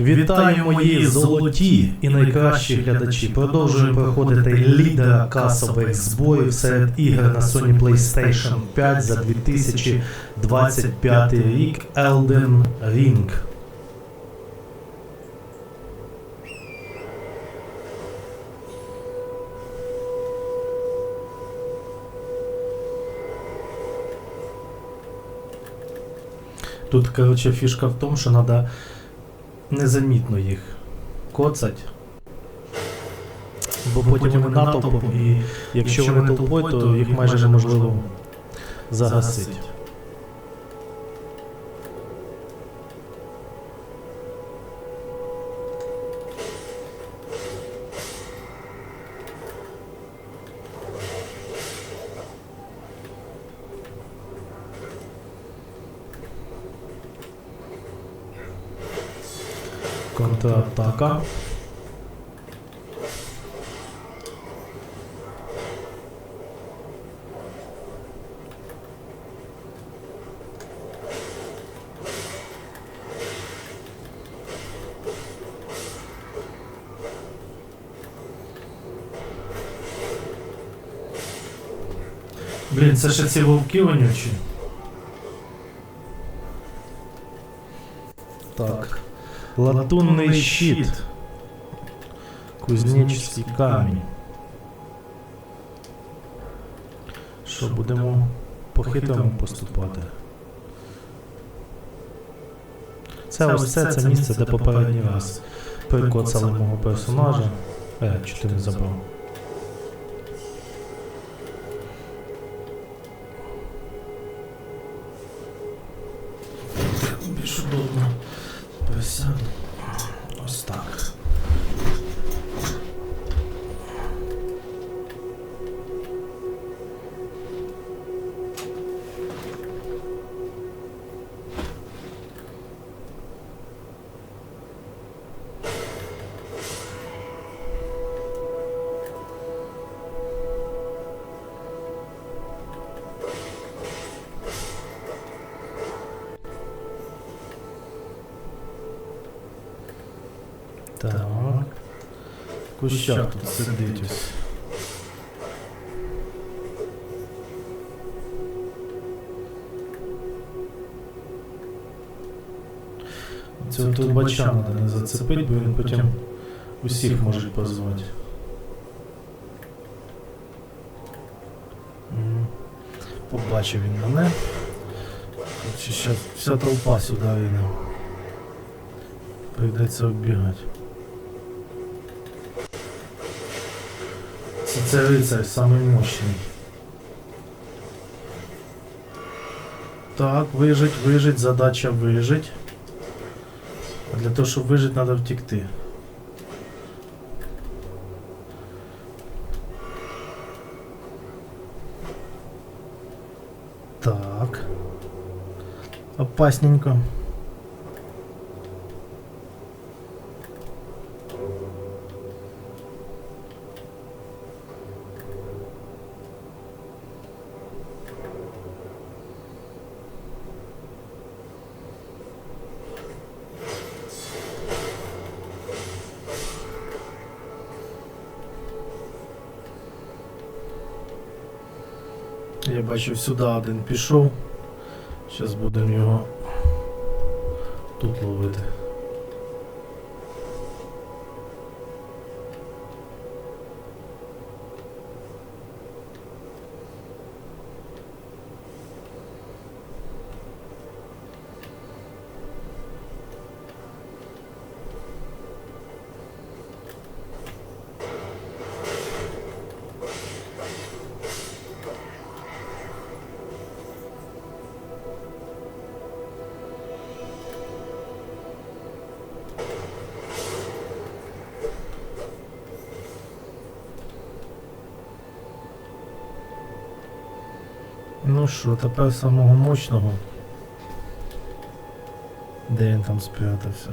Вітаю мої золоті і найкращі глядачі. Продовжуємо проходити лідера касових зборів серед ігор на Sony PlayStation 5 за 2025 рік Elden Ring. Тут, коротше, фішка в тому, що треба незамітно їх коцать. Бо потім вони натовпом, і якщо вони толпою, то їх майже неможливо загасити. Контратака. Блін, це ще ці вовки вонючі. Так. Латунний щит. Кузнечий камінь. Що, будемо по-хитрому поступати? Це ось це, це місце, де попередній раз прикоцали мого персонажа. Е, чи ти не забрав? Так. В кущах тут сидить ось. Цього турбача треба не зацепити, бо він потім усіх може позвати. М. Побачив він мене. Ще вся толпа сюди йде. Прийдеться оббігати. Це, це рицарь самий мощний. Так, вижить, вижить, задача вижить. А для того, щоб вижити, треба втекти. Так. Опасненько. Бачив сюди один пішов. Зараз будемо його тут ловити. що тепер самого мощного. Де він там спрятався?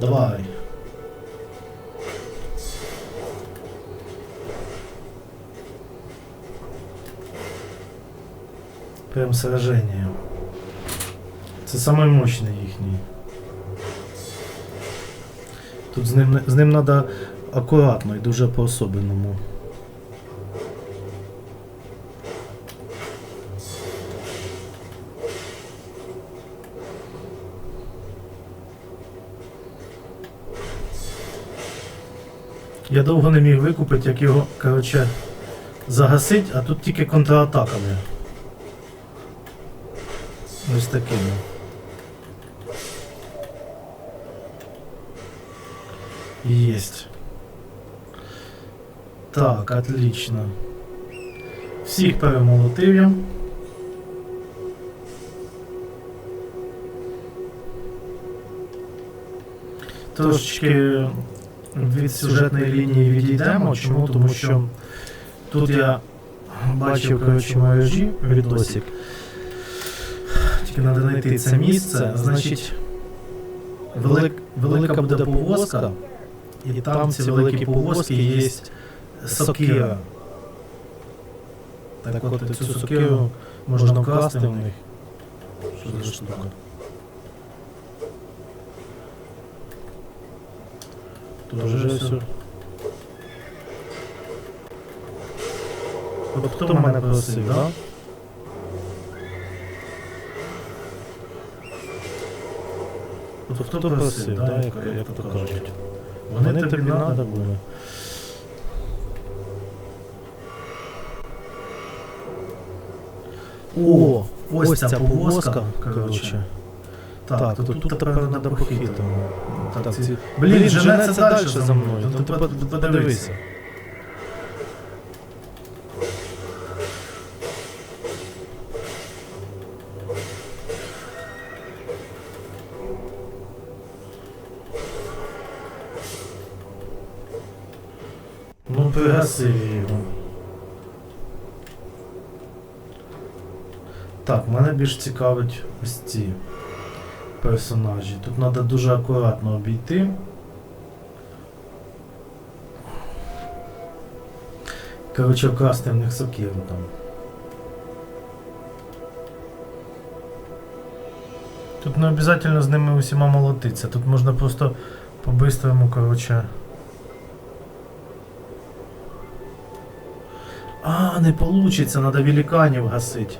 Давай. Прям сражение. Це самий мощний їхній. Тут з ним, з ним треба акуратно і дуже по-особенному. Я довго не міг викупити, як його, коротше, загасить, а тут тільки контратаками. Ось такими. Есть. Так, отлично. Всіх перемолотив. Трошечки від сюжетної лінії відійдемо. Чому? Тому що тут я бачив, коротше, мережі відосик. Тільки треба знайти це місце. Значить, велик, велика буде повозка, і там ці великі повозки є сокира. Так от цю сокиру можна вкрасти в них. Що за штука? Тут вже все. От хто мене просив, да? От хто просив, да, як, як то кажуть. Вони тобі треба були. О, ось ця повозка, коротше. Так, то тут тепер треба по-хитрому. Так, ці... Блін, женеться далі за мною. Ну ти подивися. Ну, пригаси його. Так, мене більш цікавить ось ці персонажі. Тут треба дуже акуратно обійти. Коротше, вкрасти в них сокиру там. Тут не обов'язково з ними усіма молотитися. Тут можна просто по-бистрому, коротше. Не получится, надо великанів гасить.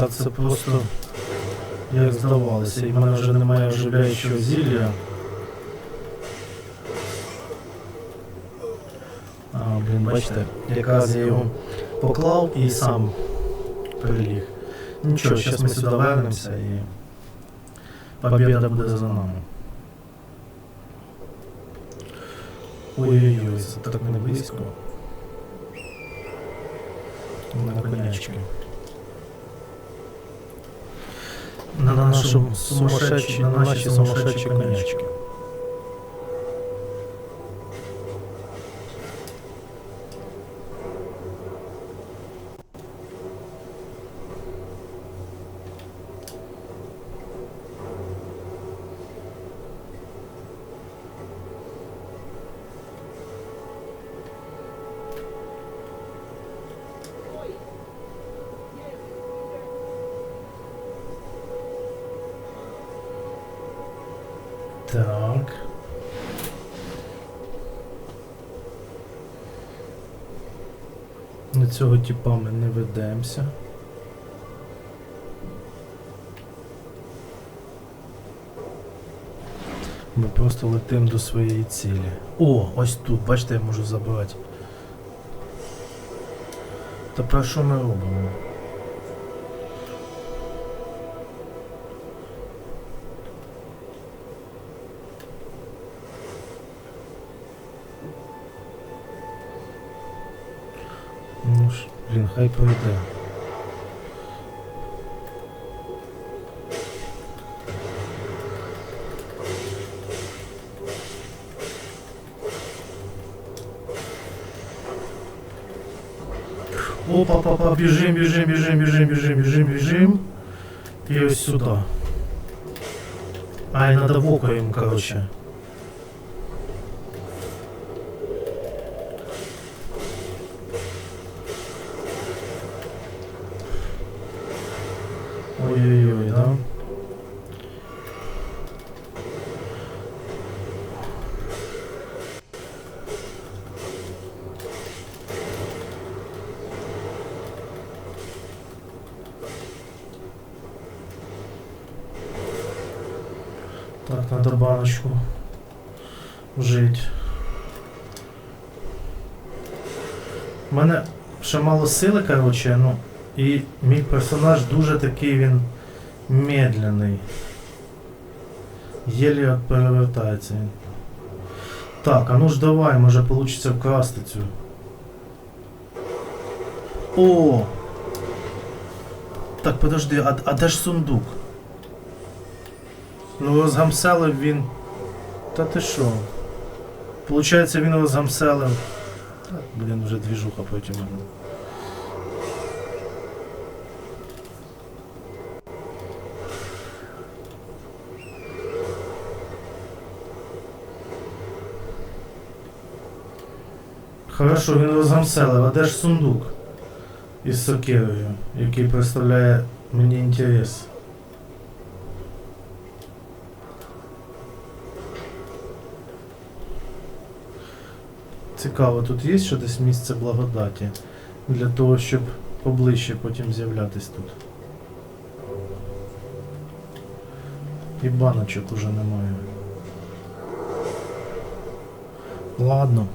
Так це просто як здавалося, і в мене вже немає оживляючого зілля. А, блін, бачите, якраз я його поклав і сам переліг. Нічого, зараз ми сюди вернемося і побіда буде за нами. Ой-ой-ой, це так не близько. На конячки. На, нашому сумасшедші, на наші сумасшедші конячки. Цього типа ми не ведемося. Ми просто летимо до своєї цілі. О, ось тут, бачите, я можу забрати. Та про що ми робимо? Хай пройде. Опа, папа, біжим, біжим, біжим, біжим, біжим, біжим, біжим. І ось сюди. Ай, надо в око короче. Ой-ой-ой, да? Так, надо баночку вжить. У мене ще мало сили, короче, ну. І мій персонаж дуже такий він медленний. Єлі перевертається. Так, а ну ж давай, може получиться вкрасти цю. О! Так, подожди, а, а де ж сундук? Ну розгамселив він. Та ти що? Получається він розгамселив. Та, блін, вже двіжуха потім. Хорошо, він розгамселив, а де ж сундук із сокирою, який представляє мені інтерес. Цікаво, тут є ще десь місце благодаті для того, щоб поближче потім з'являтись тут. І баночок уже немає. Ладно.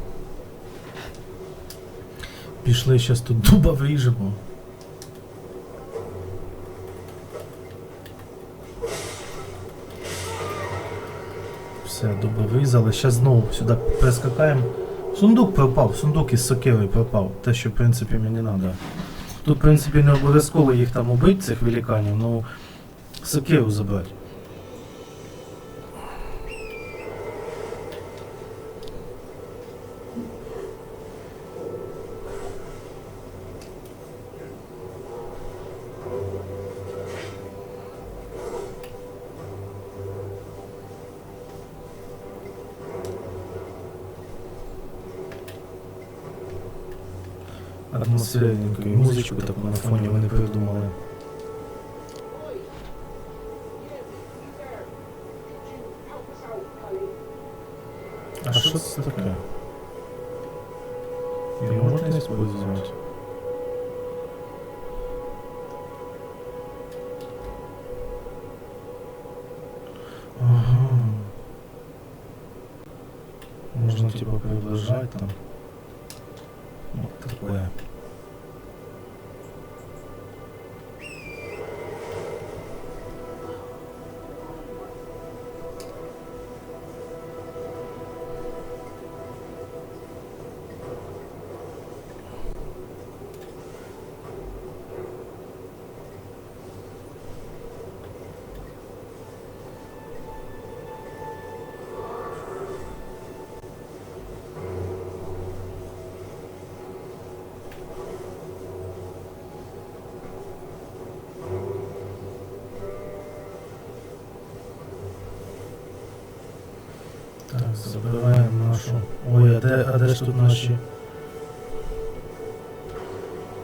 Пішли зараз тут дуба виріжемо. Все, дуба вирізали. Зараз знову сюди перескакаємо. Сундук пропав, сундук із сокирою пропав. Те, що в принципі мені треба. Тут, в принципі, не обов'язково їх там убити, цих великанів, ну сокиру забрати. Атмосферненько і музичку так на фоні вони придумали. Забираємо нашу. Ой, а де, а де ж тут наші?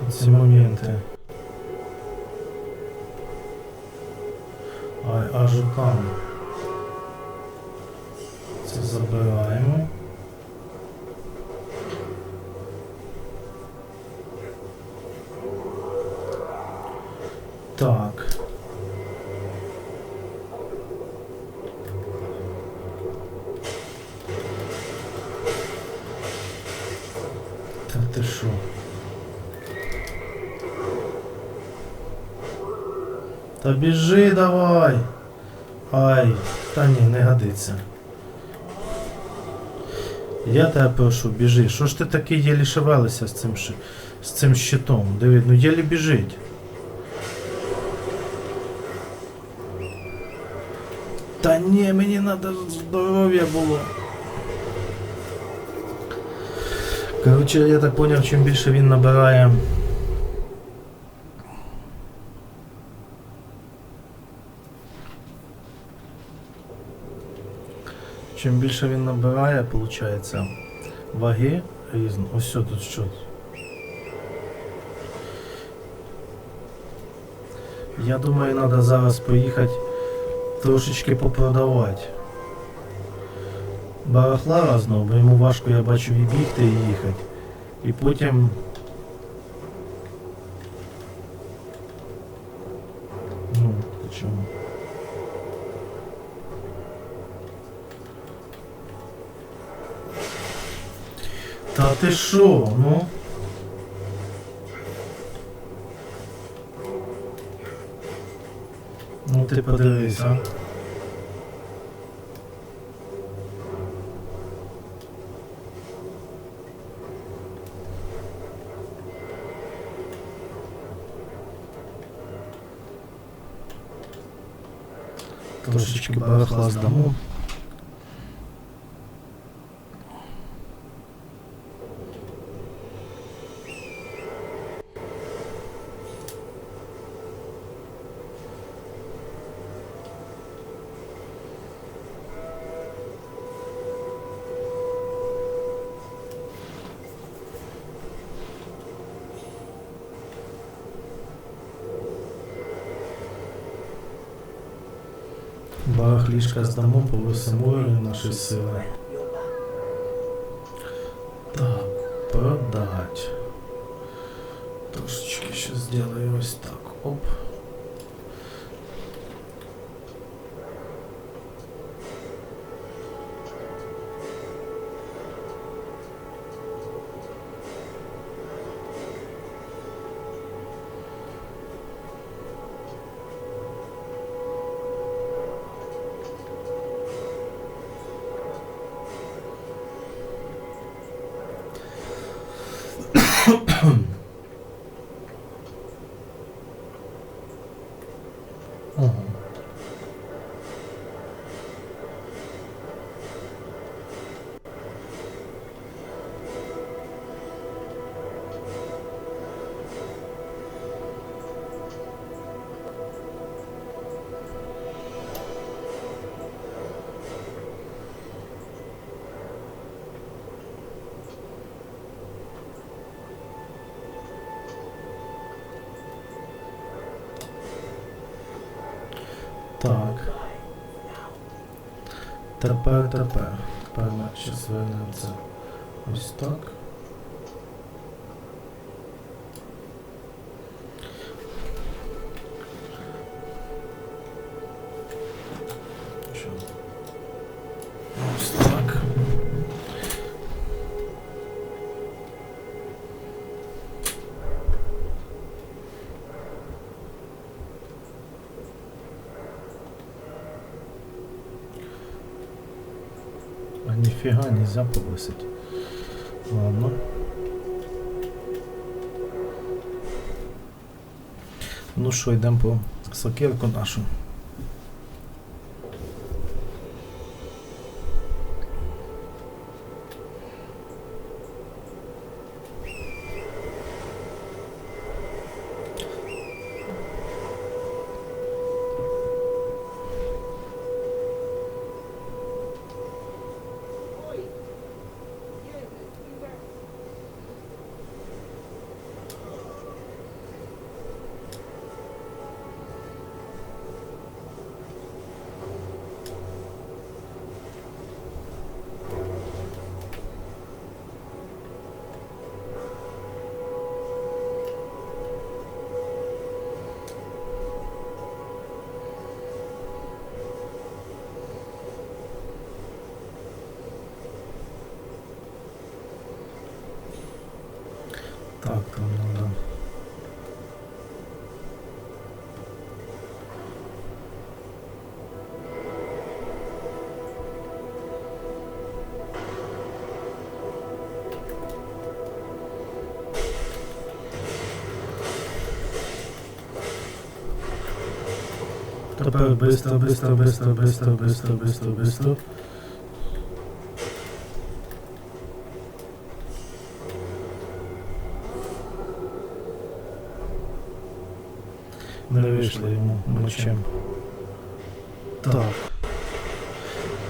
Ці моменти. Ай, аж. Це забираємо. Так. Та ти що? Та біжи давай. Ай, та ні, не годиться. Я тебе прошу, біжи. Що ж ти такий єлі шевелися з цим, з цим щитом? Диви, ну єлі біжить. Та ні, мені треба здоров'я було. Коротше, я так поняв, чим більше він набирає. Чим більше він набирає, виходить, ваги різно. Ось тут що. Я думаю, треба зараз поїхати трошечки попродавати. Барахла разного, бо йому важко, я бачу, і бігти, і їхати. І потім. Ну, чому? Та ти що, ну? Ну ти подивись, а. Трошечки барахла здамо. Барахлішка здамо, повисимо наші сили. Так, продать. Трошечки ще зроблю ось так. Оп. Тепер, тепер. Тепер ми ще звернемо це ось так. Ніфіга нельзя повисить. Ладно. Ну що, йдемо по сокирку нашу. Тепер бистро, бистро, бистро, бистро, бистро, бистро, бистро. Не вийшло йому мечем. Так.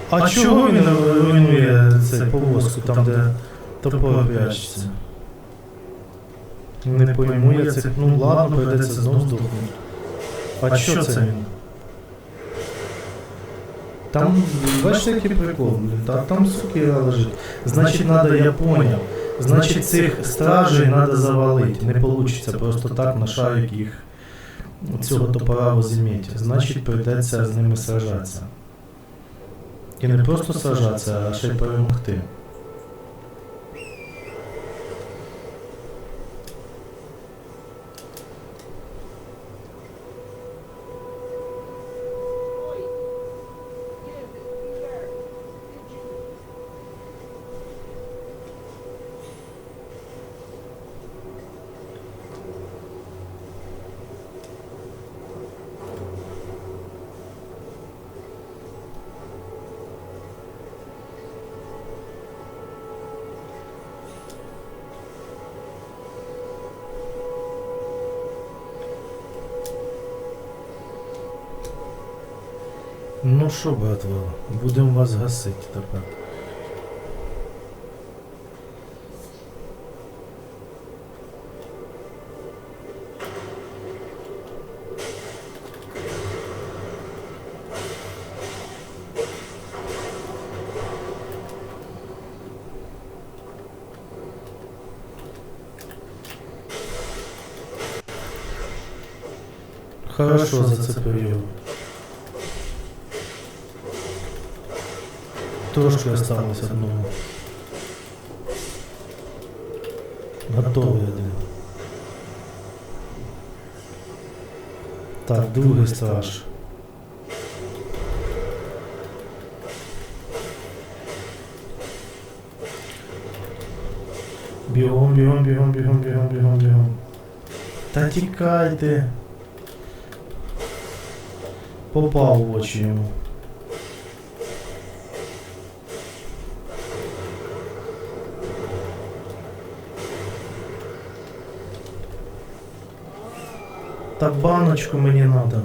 А, чого він руйнує цей повозку там, де топор прячеться? Не пойму я це. Ну ладно, прийдеться знов здохнути. А що це він? Там, бачиш, який прикол, блін, та, там сукера лежить. Значить, надо, я поняв. Значить, цих стражей треба завалити. Не вийде просто так на шарик їх цього топора возіміти. Значить, прийдеться з ними сражатися. І не просто сражатися, а ще й перемогти. Ну що, братва, будемо вас гасити тепер. Хорошо зацепив його. Трошки осталось одного. Готовий один. Так, другий страж. Бігом, бігом, бігом, бігом, бігом, бігом, бігом. Та тікайте. Попав в очі йому. Так баночку мені надо.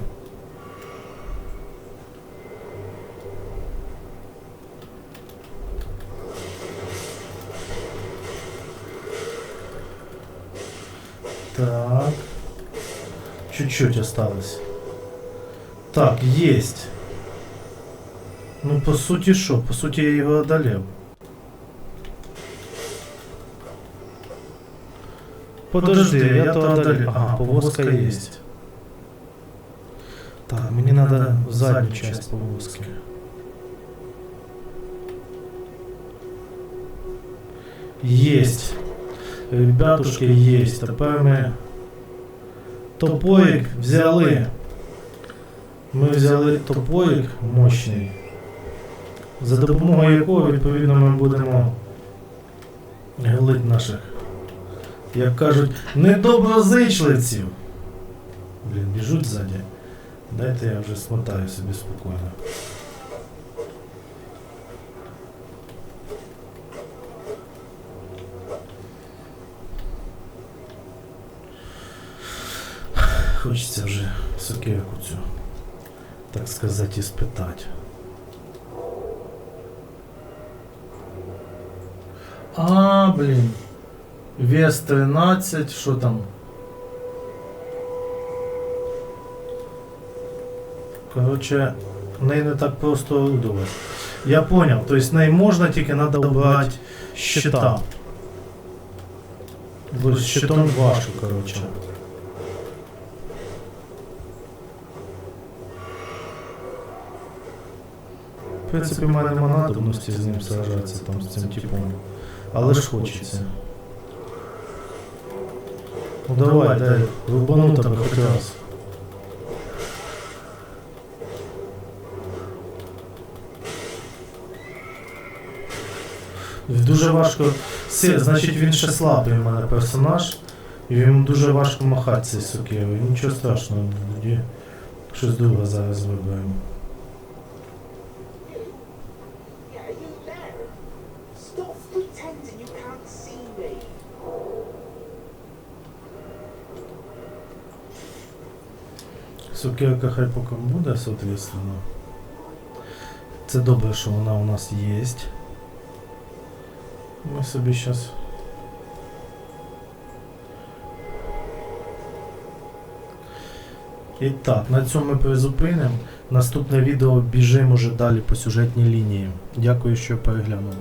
Так. Чуть-чуть осталось. Так, есть. Ну, по суті, що? По суті, я його одолів. Подожди, я то одолел. Ага, повозка есть. Так, мне надо в заднюю часть повозки. Есть. Ребятушки, есть. Тепер ми топорик взяли. Ми взяли топорик мощний, за допомогою якого, відповідно, ми будемо гелити наших як кажуть, недоброзичливців. Блін, біжуть ззаді. Дайте я вже смотаю собі спокійно. Хочеться вже сокирку цю, так сказати, іспитати. А, блін. Вес 13, що там? Короче, неї не так просто орудувати. Я понял, то есть неї можна, тільки треба убрати щита. Бо з щитом важко, короче. В принципі, в мене нема надобності з ним сражатися там з цим типом. Але ж хочеться. Ну давай, дай, рубану тебе хоч раз. Дуже важко. Си, значить він ще слабий у мене персонаж. І йому дуже важко махати цей сокирою. Нічого страшного, тоді. Щось друге зараз виберемо. Сукерка хай поки буде, соответственно. Це добре, що вона у нас є. Ми собі зараз. І так, на цьому ми призупинимо. Наступне відео біжимо уже далі по сюжетній лінії. Дякую, що переглянули.